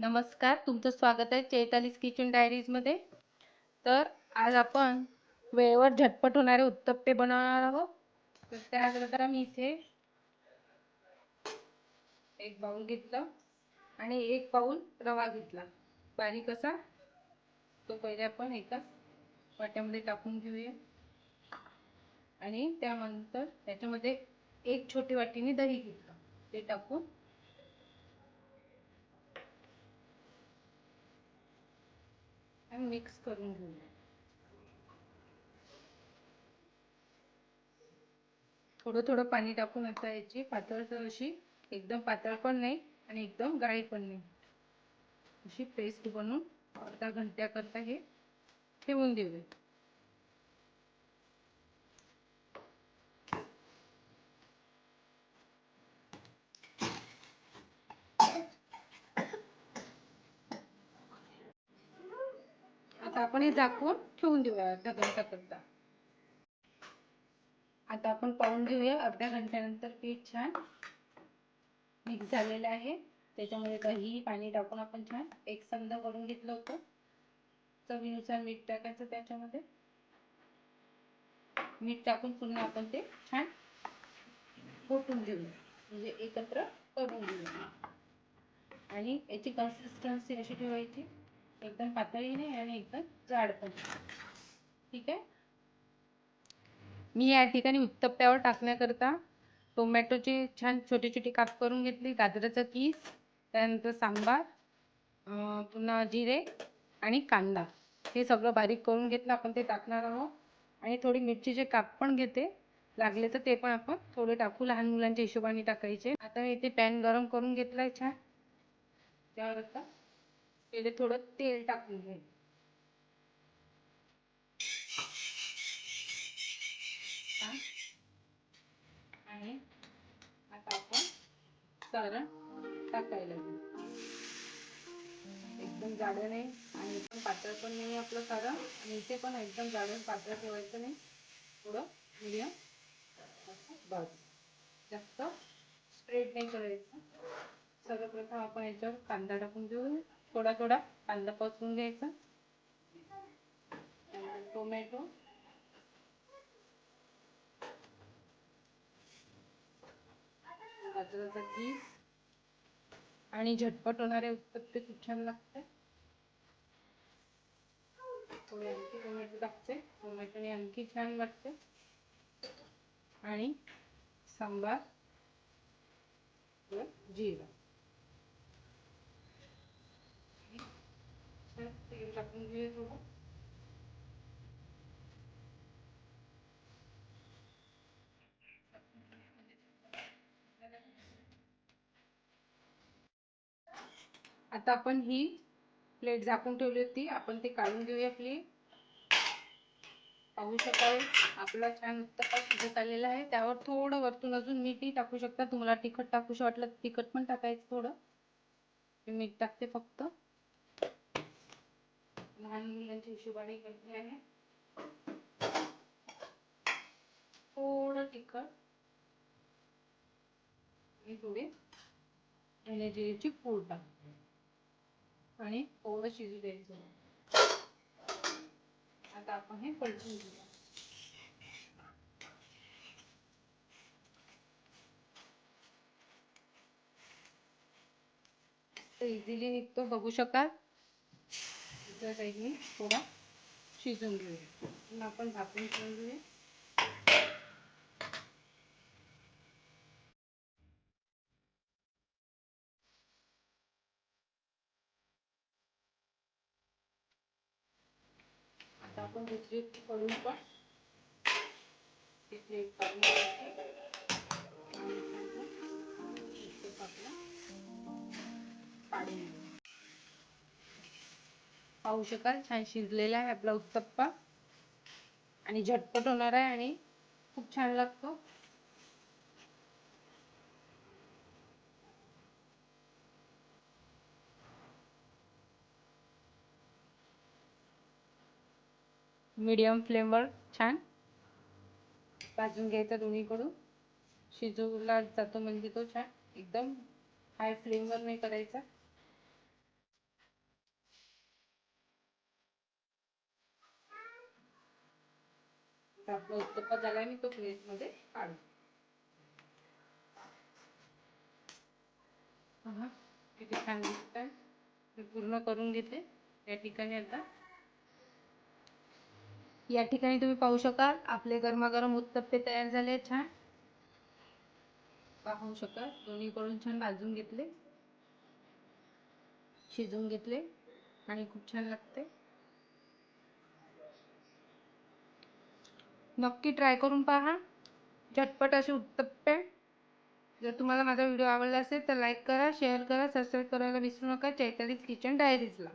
नमस्कार तुमचं स्वागत आहे चैतालीस किचन डायरीजमध्ये. तर आज आपण वेळेवर झटपट होणारे उत्तप्पे बनवणार आहोत. तर त्याकरता मी इथे एक बाऊल घेतलं आणि एक बाऊल रवा घेतला. बारीक असा. तो पहिले आपण एका वाट्यामध्ये टाकून घेऊया. आणि त्यानंतर त्याच्यामध्ये एक छोटी वाटीने दही घेतलं. ते टाकून आणि मिक्स करून घेऊया थोडं थोडं पाणी टाकून आता याची पातळ तर अशी एकदम पातळ पण नाही आणि एकदम गाळी पण नाही. अशी पेस्ट बनवून अर्धा घंट्याकरता हे ठेवून देऊया. आता आपण हे झाकून ठेवून देऊया अर्धा घंट्याकरता आता आपण पाहून घेऊया अर्ध्या घंट्यानंतर पीठ छान मिक्स झालेलं आहे. त्याच्यामध्ये दही पाणी टाकून आपण छान एक संद करून घेतलं होतं. चवीनुसार मीठ टाकायचं त्याच्यामध्ये. मीठ टाकून पुन्हा आपण ते छान फोटून घेऊया. म्हणजे एकत्र करून घेऊया. आणि याची कन्सिस्टन्सी अशी ठेवायची. एकदम पातळी नाही आणि एकदम जाड पण. ठीक आहे? मी या ठिकाणी उत्तप्प्यावर टाकण्याकरता टोमॅटोचे छान छोटे छोटे काप करून घेतले गाजराचा कीस त्यानंतर सांबार पुन्हा जिरे आणि कांदा. हे सगळं बारीक करून घेतलं आपण ते टाकणार आहोत. आणि थोडी मिरचीचे काप पण घेते. लागले तर ते पण आपण थोडे टाकू लहान मुलांच्या हिशोबाने टाकायचे. आता मी इथे पॅन गरम करून घेतलाय छान. त्यावर आता त्याच्यात थोडं तेल टाकून घे. आणि आता आपण सारण टाकायला एकदम जाड नाही आणि एकदम पातळ पण नाही आपलं सारण. आणि इथे पण एकदम जाडून पातळ ठेवायचं नाही. थोडं मिडियम बस जास्त स्प्रेड नाही करायचं. सर्वप्रथम आपण याच्यावर कांदा टाकून देऊ थोडा थोडा कांदा परतून घ्यायचा. टोमॅटो. गाजराचा कीस. आणि झटपट होणारे उत्पत्ती खूप छान लागते थोडे आणखी टोमॅटो टाकते. टोमॅटोने आणखी छान वाटते. आणि सांबार. जिरा. आता आपण ही प्लेट झाकून ठेवली होती. आपण ते काढून घेऊया प्लेट पाहू शकाल आपला छान उत्तप्पा शिजत आलेला आहे. त्यावर थोडं वरतून अजून मीठही टाकू शकता. तुम्हाला तिखट टाकू वाटलं तिखट पण टाकायचं थोडं. मीठ टाकते फक्त. लहान मुलांच्या हिशोबाने करते आहे. थोडं तिखट. आणि थोडी धने जिरेची पूड टाकते. आणि थोडं शिजू द्यायचं. आता आपण हे पलटून घेऊया. इझिली निघतो. बघू शकाल? दुसऱ्या साईडने थोडा शिजून घेऊया. आपण झाकून ठेवून घेऊया. आता आपण दुसरी करून पण तिथे प्लेट काढून पाहू शकाल. छान शिजलेला आहे आपला उत्तप्पा आणि झटपट होणार आहे आणि खूप छान लागतो. मीडियम फ्लेमवर छान. भाजून घ्यायचा दोन्हीकडून. शिजवला जातो म्हणजे तो छान. एकदम हाय फ्लेमवर नाही करायचा. आपला उत्तप्पा झाला मी तो प्लेटमध्ये काढू. किती छान दिसत आहे मी पूर्ण करून घेते या ठिकाणी आता. या ठिकाणी तुम्ही पाहू शकाल आपले गरमागरम उत्तप्पे तयार झाले छान. पाहू शकाल दोन्हीकडून छान भाजून घेतले. शिजवून घेतले आणि खूप छान लागते नक्की ट्राय करून पहा. झटपट असे उत्तप्पे. जर तुम्हाला माझा व्हिडिओ आवडला असेल तर लाईक करा शेअर करा सबस्क्राईब करायला विसरू नका. चैतालीज किचन डायरीजला